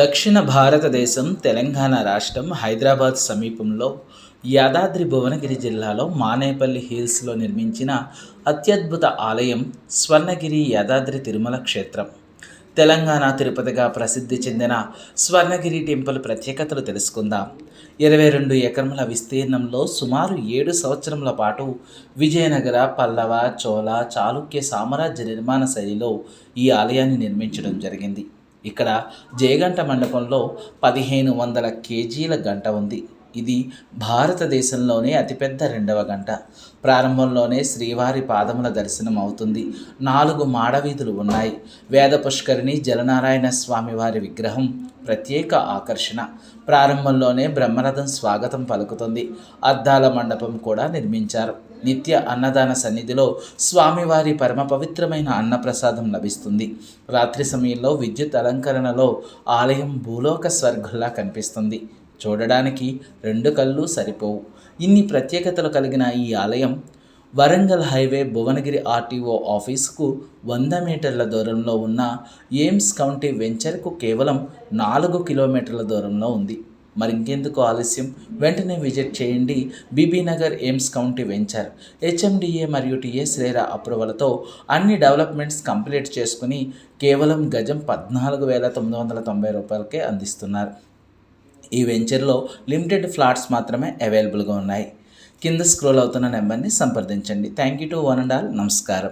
దక్షిణ భారతదేశం తెలంగాణ రాష్ట్రం హైదరాబాద్ సమీపంలో యాదాద్రి భువనగిరి జిల్లాలో మానేపల్లి హిల్స్లో నిర్మించిన అత్యద్భుత ఆలయం స్వర్ణగిరి యాదాద్రి తిరుమల క్షేత్రం. తెలంగాణ తిరుపతిగా ప్రసిద్ధి చెందిన స్వర్ణగిరి టెంపుల్ ప్రత్యేకతలు తెలుసుకుందాం. ఇరవై రెండు ఎకరముల విస్తీర్ణంలో సుమారు ఏడు సంవత్సరముల పాటు విజయనగర పల్లవ చోళ చాళుక్య సామ్రాజ్య నిర్మాణ శైలిలో ఈ ఆలయాన్ని నిర్మించడం జరిగింది. ఇక్కడ జయగంట మండపంలో పదిహేను వందల కేజీల గంట ఉంది. ఇది భారతదేశంలోనే అతిపెద్ద రెండవ గంట. ప్రారంభంలోనే శ్రీవారి పాదముల దర్శనం అవుతుంది. నాలుగు మాడవీధులు ఉన్నాయి. వేద పుష్కరిణి జలనారాయణ స్వామి వారి విగ్రహం ప్రత్యేక ఆకర్షణ. ప్రారంభంలోనే బ్రహ్మరథం స్వాగతం పలుకుతుంది. అద్దాల మండపం కూడా నిర్మించారు. నిత్య అన్నదాన సన్నిధిలో స్వామివారి పరమ పవిత్రమైన అన్నప్రసాదం లభిస్తుంది. రాత్రి సమయంలో విద్యుత్ అలంకరణలో ఆలయం భూలోక స్వర్గుల్లా కనిపిస్తుంది. చూడడానికి రెండు కళ్ళు సరిపోవు. ఇన్ని ప్రత్యేకతలు కలిగిన ఈ ఆలయం వరంగల్ హైవే భువనగిరి ఆర్టీఓ ఆఫీసుకు వంద మీటర్ల దూరంలో ఉన్న ఎయిమ్స్ కౌంటీ వెంచర్కు కేవలం నాలుగు కిలోమీటర్ల దూరంలో ఉంది. మరి ఇంకెందుకు ఆలస్యం? వెంటనే విజిట్ చేయండి Bibinagar AIIMS county venture. HMDA మరియు టిఎస్ రేరా అప్రూవల్తో అన్ని డెవలప్మెంట్స్ కంప్లీట్ చేసుకుని కేవలం గజం పద్నాలుగు వేల తొమ్మిది వందల తొంభై రూపాయలకే అందిస్తున్నారు. ఈ వెంచర్లో లిమిటెడ్ ఫ్లాట్స్ మాత్రమే అవైలబుల్గా ఉన్నాయి. కింద స్క్రోల్ అవుతున్న నెంబర్ని సంప్రదించండి. Thank you to one and all. నమస్కారం.